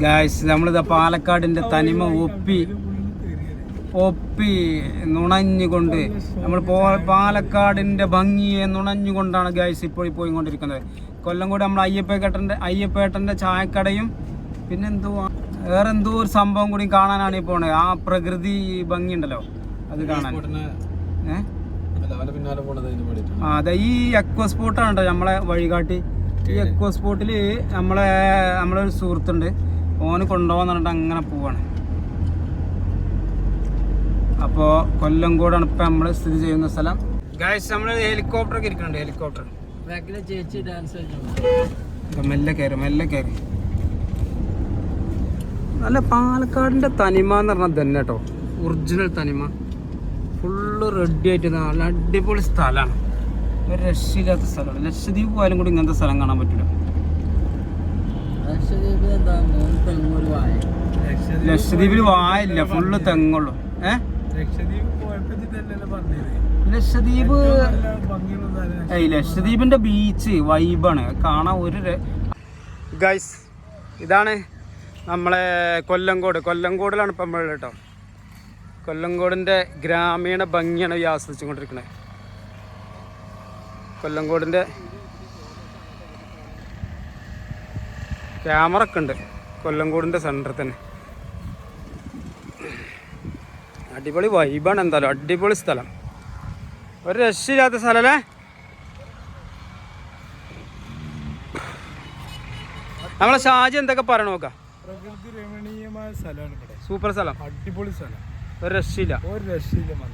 Guys നമ്മളിതാ പാലക്കാടിന്റെ തനിമ ഒപ്പി ഒപ്പി നുണഞ്ഞുകൊണ്ട് നമ്മൾ പോ- പാലക്കാടിന്റെ ഭംഗിയെ നുണഞ്ഞുകൊണ്ടാണ് ഗായ്സ് ഇപ്പോൾ പോയിക്കൊണ്ടിരിക്കുന്നത്. കൊല്ലംകോട് നമ്മൾ അയ്യപ്പേട്ടന്റെ അയ്യപ്പേട്ടന്റെ ചായക്കടയും പിന്നെന്തോ വേറെ എന്തോ ഒരു സംഭവം കൂടി കാണാനാണ് ഈ പോണത് ആ പ്രകൃതി ഭംഗി ഉണ്ടല്ലോ അത് കാണാൻ. ആ അതെ ഈ എക്കോ സ്പോട്ടാണ് കേട്ടോ നമ്മളെ വഴികാട്ടി. ഈ എക്കോ സ്പോട്ടിൽ നമ്മളെ നമ്മളെ ഒരു സുഹൃത്തുണ്ട്. ഓന് കൊണ്ടുപോകാൻ പറഞ്ഞിട്ട് അങ്ങനെ പോവാണ്. അപ്പോൾ കൊല്ലംകോടാണ് ഇപ്പം നമ്മൾ സ്ഥിതി ചെയ്യുന്ന സ്ഥലം. ഗായ്സ് നമ്മൾ ഹെലികോപ്റ്റർ ഒക്കെ ഇരിക്കുന്നുണ്ട് ഹെലികോപ്റ്റർ ബാക്കിലെ ചേച്ചി ഡാൻസ് മെല്ലെ കയറി മെല്ലെ കയറി. നല്ല പാലക്കാടിന്റെ തനിമ എന്ന് പറഞ്ഞാൽ തന്നെ കേട്ടോ. ഒറിജിനൽ തനിമ. ഫുള്ള് റെഡി ആയിട്ട് നല്ല അടിപൊളി സ്ഥലമാണ് ഒരു രക്ഷയില്ലാത്ത സ്ഥലമാണ് ലക്ഷദ്വീപ് പോയാലും കൂടി ഇങ്ങനത്തെ സ്ഥലം കാണാൻ പറ്റില്ല ലക്ഷദ്വീപ് എന്താ മൂന്ന് തെങ്ങൂര് വായ ലക്ഷദ്വീപിൽ വായില്ല ഫുള്ള് തെങ്ങുള്ളൂ. ഏ? ലക്ഷദ്വീപ് ഏയ് ലക്ഷദ്വീപിന്റെ ബീച്ച് വൈബാണ് കാണാൻ ഒരു ഗൈസ് ഇതാണ് നമ്മളെ കൊല്ലങ്കോട് കൊല്ലങ്കോടിലാണ് ഇപ്പം നമ്മൾ കേട്ടോ. കൊല്ലങ്കോടിന്റെ ഗ്രാമീണ ഭംഗിയാണ് ഈ ആസ്വദിച്ചുകൊണ്ടിരിക്കുന്നത് കൊല്ലങ്കോടിന്റെ ക്യാമറ ഒക്കെ ഉണ്ട്. കൊല്ലംകോടിന്റെ സെന്ററിൽ തന്നെ. അടിപൊളി വൈബാണ് എന്തായാലും. അടിപൊളി സ്ഥലം. ഒരു രക്ഷയില്ലാത്ത സ്ഥലല്ലേ നമ്മളെ ഷാജി എന്തൊക്കെ പറയണ നോക്കാം. പ്രകൃതി രമണീയമായ സ്ഥലമാണ് ഇവിടെ. സൂപ്പർ സ്ഥലം. അടിപൊളി സ്ഥലം. ഒരു രക്ഷയില്ല. ഒരു രക്ഷയില്ല മല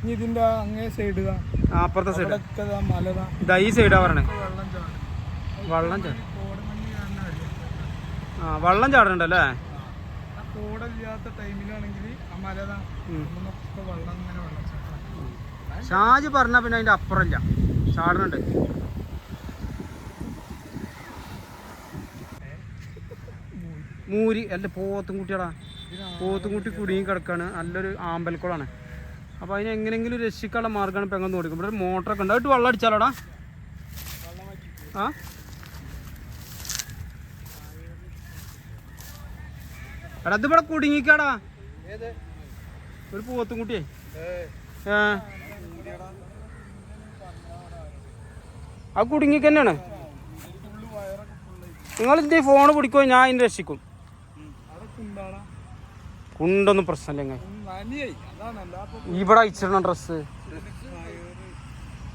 ഇനി ഇതിന്റെ അങ്ങേ സൈഡ് അപ്പുറത്തെ സൈഡ് മലതാ. ഇതാ ഈ സൈഡാ പറയണേ. വെള്ളം ചാടും. വെള്ളം ചാടും. ആ വള്ളം ചാടുന്നുണ്ടല്ലേ കോടല്ലാത്ത ടൈമിലാണെങ്കിൽ ഷാജി പറഞ്ഞാ പിന്നെ അതിന്റെ അപ്പുറമില്ല ചാടുന്നുണ്ട് മൂരി അല്ല പോത്തും കുട്ടിയടാ പോത്തും കുട്ടി കുടുങ്ങി കിടക്കാണ്. നല്ലൊരു ആമ്പൽക്കുളമാണ് അപ്പോൾ അതിന് എങ്ങനെയെങ്കിലും രക്ഷിക്കാനുള്ള മാർഗമാണ് പെങ്ങന്ന് കൊടുക്കും ഇവിടെ ഒരു മോട്ടറൊക്കെ ഉണ്ട്. അതിട്ട് വെള്ളം അടിച്ചാലോടാ? ആ? എടാ ഇത് ഇവിടെ കുടുങ്ങിക്കാടാ ഒരു പൂവത്തും കുട്ടിയേ. ആ. കുടുങ്ങിക്കന്നെയാണ്. നിങ്ങൾ ഇതിന്റെ ഫോണ് പിടിക്കോ ഞാൻ അതിന് രക്ഷിക്കും. കുണ്ടൊന്നും പ്രശ്നമില്ല ഇവിടെ അയച്ചിടണം ഡ്രസ്സ്.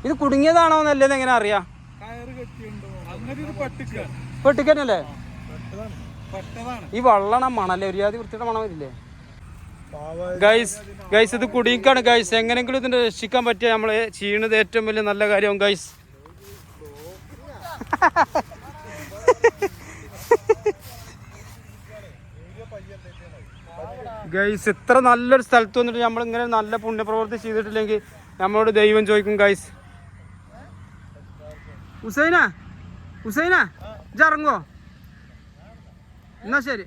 ഇത് കുടുങ്ങിയതാണോ എന്നല്ലേ എങ്ങനെ അറിയാം? പെട്ടിക്കന്നല്ലേ? ഈ വള്ളണ മണല്ലേ ഒരു വൃത്തിയുടെ മണം വരില്ലേ? ഗൈസ് ഗൈസ് ഇത് കുടുങ്ങിക്കാണ് ഗൈസ് എങ്ങനെങ്കിലും ഇതിന്റെ രക്ഷിക്കാൻ പറ്റിയ നമ്മൾ ചെയ്യണത് ഏറ്റവും വലിയ നല്ല കാര്യവും ഗൈസ് ഗൈസ് ഇത്ര നല്ലൊരു സ്ഥലത്ത് വന്നിട്ട് നമ്മൾ ഇങ്ങനെ നല്ല പുണ്യപ്രവൃത്തി ചെയ്തിട്ടില്ലെങ്കിൽ നമ്മളോട് ദൈവം ചോദിക്കും ഗൈസ് ഹുസൈന? ഹുസൈന? ഇറങ്ങോ എന്നാ ശരി.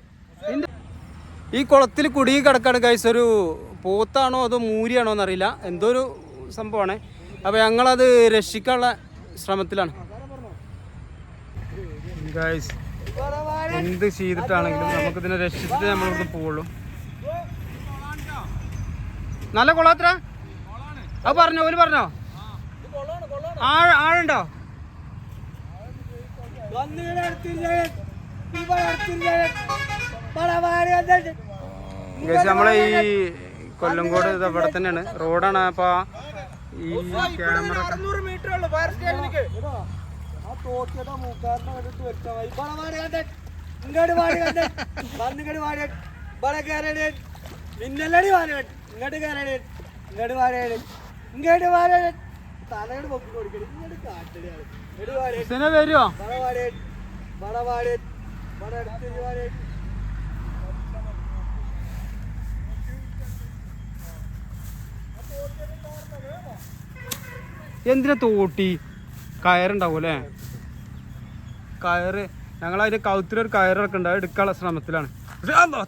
ഈ കുളത്തിൽ കുടുങ്ങി കിടക്കാണ് കൈസ് ഒരു പോത്താണോ അതോ മൂരിയാണോ എന്നറിയില്ല. എന്തോ ഒരു സംഭവമാണ്. അപ്പോൾ ഞങ്ങളത് രക്ഷിക്കാനുള്ള ശ്രമത്തിലാണ്. എന്ത് ചെയ്തിട്ടാണെങ്കിലും നമുക്കിതിനെ രക്ഷിച്ചിട്ട് നമ്മളിവിടുന്ന് പോവുള്ളൂ. നല്ല കുളത്ര അത് പറഞ്ഞോ ഒരു പറഞ്ഞോ? ആഴ ആഴുണ്ടോ നമ്മളെ ഈ കൊല്ലംകോട് ഇത് ഇവിടെ തന്നെയാണ്. റോഡാണ്. അപ്പൊ ഈ ക്യാമറ മിന്നലടി ഇങ്ങോട്ട് കയറണേ ഇങ്ങോട്ട് വാടിയാണ് ഇങ്ങോട്ട് വാടിയാണ് തലയോട് പൊക്കി കൊടുക്കണേ ഇങ്ങോട്ട് കാട്ടടിയാണ് വരുമോ എന്തിനാ തോട്ടി? കയറുണ്ടാവും കയറ്. ഞങ്ങൾ അതിന്റെ കൗത്തിലൊരു കയറൊക്കെ ഉണ്ട് അത് എടുക്കാനുള്ള ശ്രമത്തിലാണ്.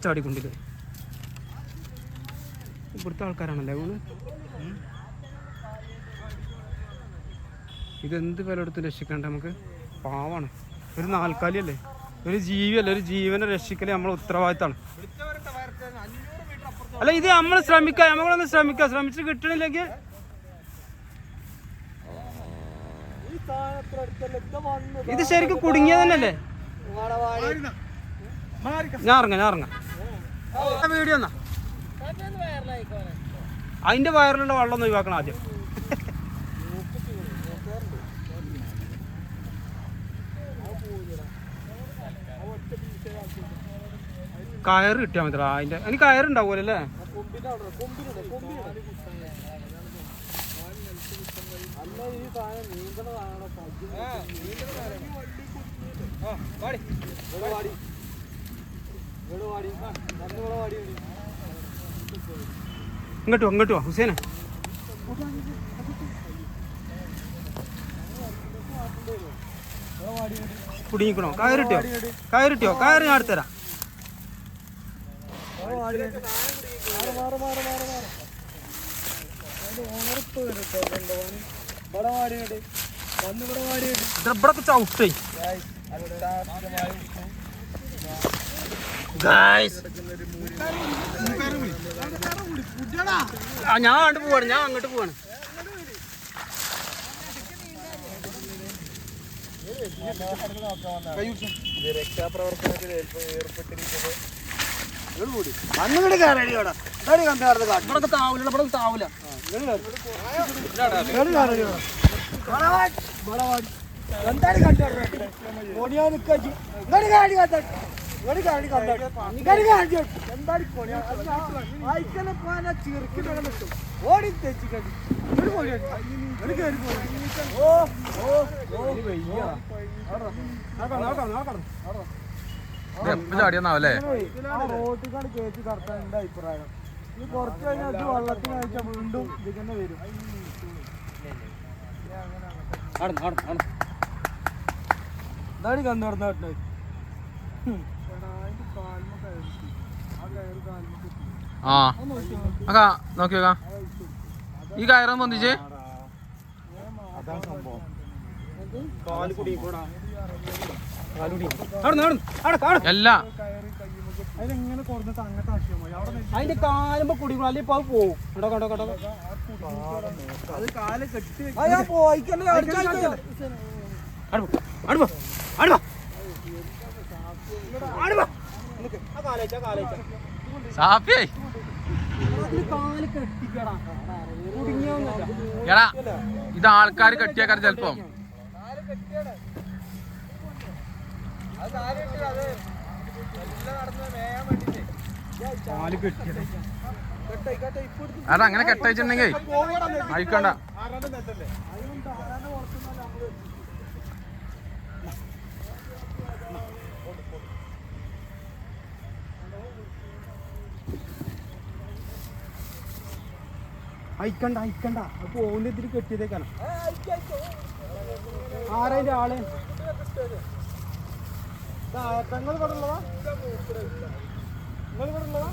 ചാടിക്കൊണ്ടില്ല ഇവിടുത്തെ ആൾക്കാരാണല്ലേ ഇതെന്ത് വില എടുത്ത് രക്ഷിക്കണ്ട നമുക്ക്? പാവാണ്. ഒരു നാൽക്കാലി അല്ലേ ഒരു ജീവിയല്ല ഒരു ജീവനെ രക്ഷിക്കൽ നമ്മളെ ഉത്തരവാദിത്തമാണ്. അല്ല ഇത് നമ്മൾ ശ്രമിക്കാം നമ്മളൊന്ന് ശ്രമിക്കാം. ശ്രമിച്ചിട്ട് കിട്ടണില്ലെങ്കിൽ ഇത് ശരിക്കും കുടുങ്ങിയത് തന്നെയല്ലേ? ഞാൻ ഇറങ്ങാം ഞാൻ ഇറങ്ങാം. വീഡിയോ എന്നാ അതിന്റെ വയറിലുള്ള വെള്ളം ഒന്ന് ഒഴിവാക്കണം ആദ്യം. കയറ് കിട്ടിയാൽ മതി അതിന്റെ അതിന് കയറുണ്ടാവുമല്ലോ അല്ലേ ഇങ്ങോട്ടോ ഇങ്ങോട്ട് ഹുസേനെ. കുടുങ്ങിക്കണോ? കയറിട്ടോ കയറിട്ടോ കയറ് ഞാൻ എടുത്തരാം. ഞാൻ അങ്ങോട്ട് പോവാണ് ഞാൻ അങ്ങോട്ട് പോവാണ്. രക്ഷാപ്രവർത്തനത്തിൽ ഏർപ്പെട്ടിരിക്കുന്നത് അന്നുകൂടി കയറി ഇവിടെ. കണ്ടാർന്ന് കാട്ടി. ഇവിടെ താവൂല ഇവിടെ. താവൂല എന്താണ് കണ്ടു കൊണിയാ നിക്കാച്ചി ഇങ്ങോട്ട് കാടി കണ്ടു. ഇങ്ങോട്ട് കാടി കണ്ടു. ഇങ്ങോട്ട് കാടി എന്താണ് കൊണിയാ വായിക്കലെ പോകാൻ ചെറുക്കിട്ട് നിൽക്കും ഓടി തെച്ചി കണ്ടി. ഒരു കൊണിയാ ഒരു കയറി ഓ ഓ ഓ. വയ്യ. നോക്കാം നോക്കാം ചാടിയെന്നാവല്ലേ? റോട്ടിക്കാണ് കയറ്റി കടത്താൻ എന്റെ അഭിപ്രായം. ഈ കുറച്ച് കഴിഞ്ഞാൽ ഇത് വെള്ളത്തിന് കഴിച്ചാൽ വീണ്ടും ഇത് തന്നെ വരും ഇതാണ് കണ്ടു നടന്ന ആ അക്കാ നോക്കി നോക്കാം. ഈ കയറാൻ പൊന്തിച്ച്. അതാണ് സംഭവം. കാൽ കുടുങ്ങിക്കോടാ അല്ല. അതിന്റെ കാലുമ്പോ കുടിക്കണം അല്ലെ ഇപ്പൊ പോകും പോവും. കണ്ടോ കണ്ടോ കണ്ടോ അത് കാൽ കെട്ടി കുടുങ്ങിയൊന്നുമില്ല എടാ ഇത് ആൾക്കാർ കെട്ടിയേക്കാർ ചെലപ്പം. അത് അങ്ങനെ കെട്ടയച്ചിട്ടുണ്ടെങ്കിൽ അയക്കണ്ട അയക്കണ്ട അയക്കണ്ട അപ്പൊ ഓന്റെ ഇതിൽ കെട്ടിയതേക്കാണ്. ആരതിന്റെ ആൾ? തങ്ങൾ ഇവിടെ ഉള്ളതാ നിങ്ങൾ ഇവിടെ ഉള്ളതാ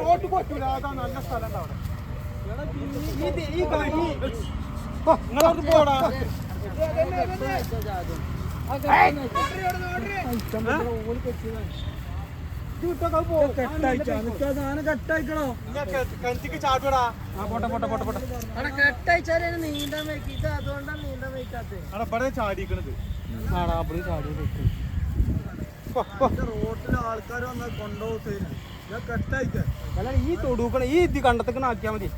റോഡ് പറ്റൂല അതാ നല്ല സ്ഥലം അവിടെ. നിങ്ങളവിടെ പോടാ. കിണറ്റിക്ക് ചാട്ടുടാ ആ അതുകൊണ്ടാണ് പോട്ടെ പോട്ടെ പോട്ടെ അവിടെ ഇവിടെ ചാടിക്കണത് ആടാ അവിടെ ചാടി റോട്ടിൽ ആൾക്കാർ വന്നാൽ കൊണ്ടുപോകും ഈ തൊടുക്കണ ഈ ഇത് കണ്ടത്തേക്കണ ആക്കിയാ മതി.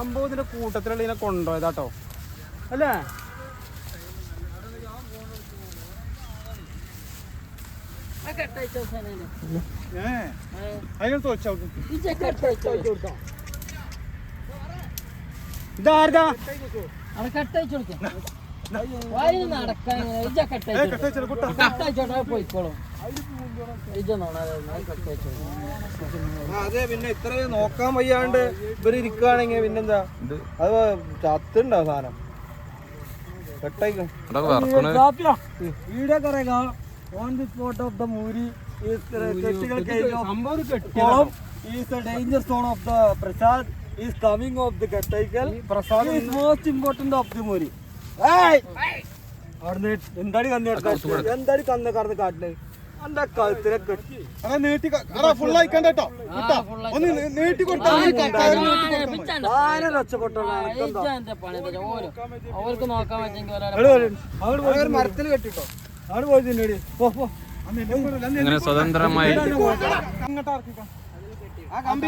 സംഭവത്തിന്റെ കൂട്ടത്തിലുള്ള ഇതിനെ കൊണ്ടുപോയതാട്ടോ. അല്ലേ? ഏ? അതിനടുത്ത് വെച്ചാൽ ഇതാരതാ കെട്ടയച്ചാൽ കുട്ട അതെ പിന്നെ ഇത്രയും നോക്കാൻ വയ്യാണ്ട് ഇവർ ഇരിക്കുകയാണെങ്കിൽ പിന്നെന്താ? അത് ചത്തുണ്ടാവും സാധനം? On the spot of the മൂരി is coming of the Gattaikal. Prasad is most important of the Muri. Hey! അവിടുന്ന് എന്താടി കന്ന് എന്താടി കന്ന് കടന്ന് കാട്ടിൽ? നീട്ടി ഫുൾ അയക്കണ്ട കേട്ടോ. കിട്ടാ ഒന്ന് നീട്ടി അവർക്ക് നോക്കാൻ പറ്റെങ്കിൽ അവിടെ മരത്തിൽ കെട്ടിട്ടോ. അവിടെ പോയി തിന്നടി. പോ പോ. ഇങ്ങനെ സ്വതന്ത്രമായി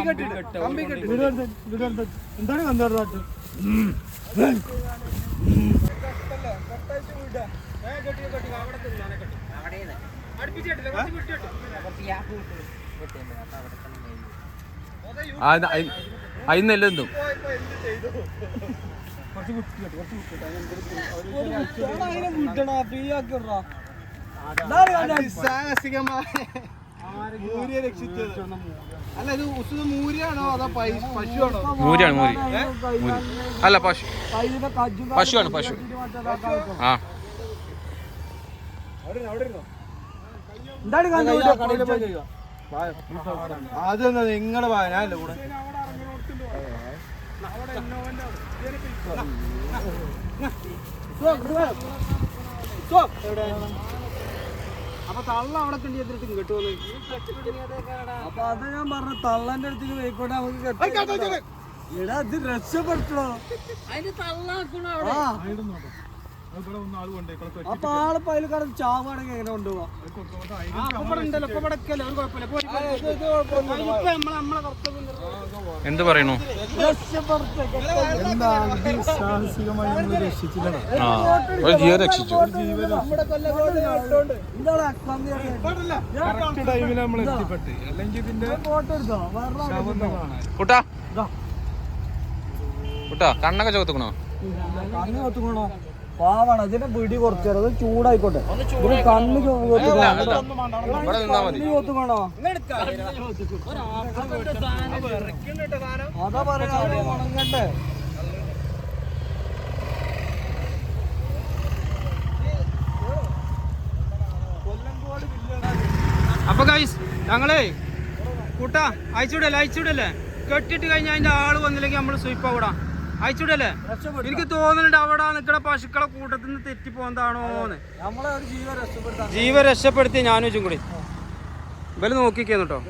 കെട്ടിട്ട് കമ്പി കെട്ടി എന്താണ് കന്നു അല്ല ഇത് മൂരിയാണോ അതോ പശുവാണോ? മൂരിയാണ് മൂരി. അല്ല പശു. പശുവാണ് പശു. ആ. എന്താണ് അതെന്താ നിങ്ങളെ ഞാനല്ലേ കൂടെ. അപ്പൊ തള്ള അവിടെ കണ്ടിട്ട് ഇങ്ങോട്ട് വന്നു അപ്പൊ അത് ഞാൻ പറഞ്ഞ തള്ളന്റെ അടുത്തേക്ക് പോയിക്കോട്ടെ നമുക്ക് കെട്ടാ എടാ ഇത് രക്ഷപ്പെട്ടോ? അതിന് തള്ളാക്കണോ ആ. അപ്പൊ ആളിപ്പോ അതിൽ കടന്ന് ചാവാണെങ്കിൽ എങ്ങനെ കൊണ്ടുപോവാ. എന്ത് പറയണു ആ ഒരു ജീവൻ രക്ഷിച്ചു. എന്താണ് അക്കം ടൈമിൽ നമ്മൾ എത്തിപ്പെട്ട്. അല്ലെങ്കിൽ ഇതിന്റെ ഫോട്ടോ എടുത്തോ? വേറെ കുട്ടാ. കുട്ടാ കണ്ണൊക്കെ ചോത്തുക്കണോ കണ്ണ് കൊത്തുക്കണോ പാവാണ്. ഇതിന്റെ പിടി കുറച്ചു അത് ചൂടായിക്കോട്ടെ. കണ്ണ് ഇവിടെ നിന്നാ മതി കൊത്തുക്കണോ അതാ ഉണങ്ങട്ടെ അപ്പൊ ഗൈസ് ഞങ്ങളേ കൂട്ടാ അയച്ചുവിടല്ലേ അയച്ചുവിടല്ലേ? കെട്ടിട്ട് കഴിഞ്ഞാൽ അതിന്റെ ആൾ വന്നില്ലെങ്കിൽ നമ്മൾ സ്വീപ്പ് ആവിടാ. അയച്ചുവിടല്ലേ? എനിക്ക് തോന്നുന്നുണ്ട് അവിടെ നിൽക്കുന്ന പശുക്കളെ കൂട്ടത്തിൽ നിന്ന് തെറ്റി പോകുന്നതാണോന്ന് നമ്മളെ ഒരു ജീവൻ രക്ഷപ്പെടുത്താൻ ജീവൻ രക്ഷപ്പെടുത്തി ഞാനും വെച്ചും കൂടി. ഇവർ നോക്കിക്കുന്നു കേട്ടോ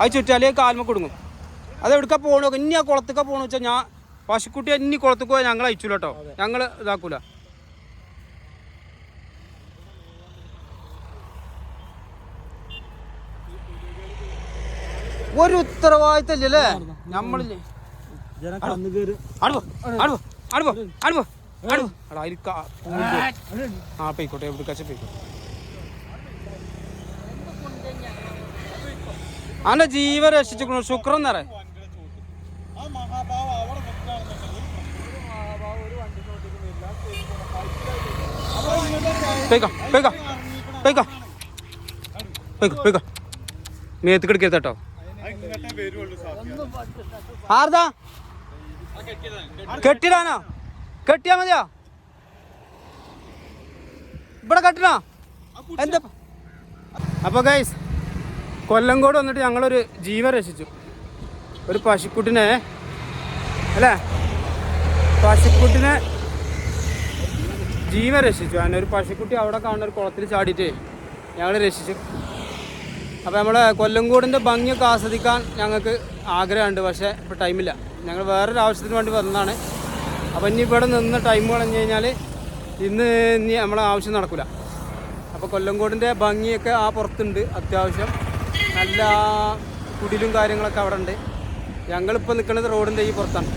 അത് ചുറ്റാലേ കാൽമ കൊടുങ്ങും. അത് എവിടുക്ക പോണോ ഇനി ആ കുളത്തേക്ക പോണെന്ന് വെച്ചാൽ ഞാൻ പശുക്കുട്ടി ഇനി കുളത്തേക്ക് പോയാൽ ഞങ്ങൾ അയച്ചു കേട്ടോ ഞങ്ങൾ ഇതാക്കൂല. ഒരു ഉത്തരവാദിത്തല്ലേ നമ്മളില്ലേ? ആ പോയിക്കോട്ടെ എവിടെ കച്ച പോയിക്കോട്ടെ അവന്റെ ജീവൻ രക്ഷിച്ചു ശുക്രൻ നിറ പോയിക്കോ പോയിക്കോ പോയിക്കോ. പോയിക്കോ പോയിക്കോ. മേത്ത് കിടക്കരുത് കേട്ടോ. ആർദാ? കെട്ടിടാനോ? കെട്ടിയാ മതിയോ? ഇവിടെ കെട്ടിടാ? എന്താ? അപ്പൊ ഗൈസ് കൊല്ലങ്കോട് വന്നിട്ട് ഞങ്ങളൊരു ജീവൻ രക്ഷിച്ചു. ഒരു പശുക്കുട്ടിനെ അല്ലേ? പശുക്കുട്ടിനെ ജീവൻ രക്ഷിച്ചു. അങ്ങനെ ഒരു പശുക്കുട്ടി അവിടെ കാണുന്ന ഒരു കുളത്തിൽ ചാടിയിട്ട് ഞങ്ങൾ രക്ഷിച്ചു. അപ്പോൾ നമ്മളെ കൊല്ലങ്കോടിന്റെ ഭംഗിയൊക്കെ ആസ്വദിക്കാൻ ഞങ്ങൾക്ക് ആഗ്രഹമുണ്ട് പക്ഷേ ഇപ്പോൾ ടൈമില്ല ഞങ്ങൾ വേറൊരു ആവശ്യത്തിന് വേണ്ടി വന്നതാണ്. അപ്പോൾ ഇനി ഇവിടെ നിന്ന് ടൈം കളഞ്ഞു കഴിഞ്ഞാൽ ഇന്ന് ഇനി നമ്മളെ ആവശ്യം നടക്കില്ല അപ്പോൾ കൊല്ലംകോടിന്റെ ഭംഗിയൊക്കെ ആ പുറത്തുണ്ട് അത്യാവശ്യം. നല്ല കുടിലും കാര്യങ്ങളൊക്കെ അവിടെ ഉണ്ട് ഞങ്ങളിപ്പോൾ നിൽക്കുന്നത് റോഡിന്റെ ഈ പുറത്താണ്.